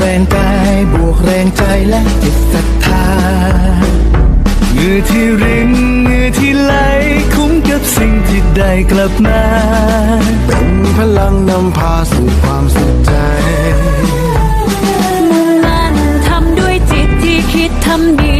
แรงกายบวกแรงใจและจิตศรัทธาเหงื่อที่รินเหงื่อที่ไหลคุ้มกับสิ่งที่ได้กลับมา เป็นพลังนำพาสู่ความสุขใจมุ่งมั่นทำด้วยจิตที่คิดทำดี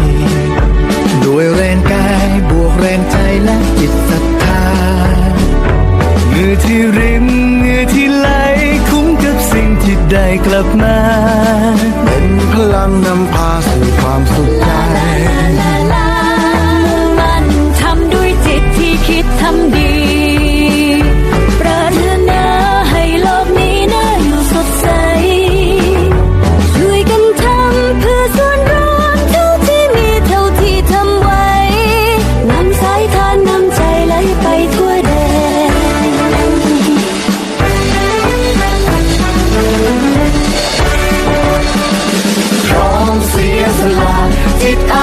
ศรัทธาเหงื่อที่ริมเหงื่อที่ไหลคุ้มกับสิ่งที่ได้กลับมา เป็นพลังนำพาสู่ความสุขใจ it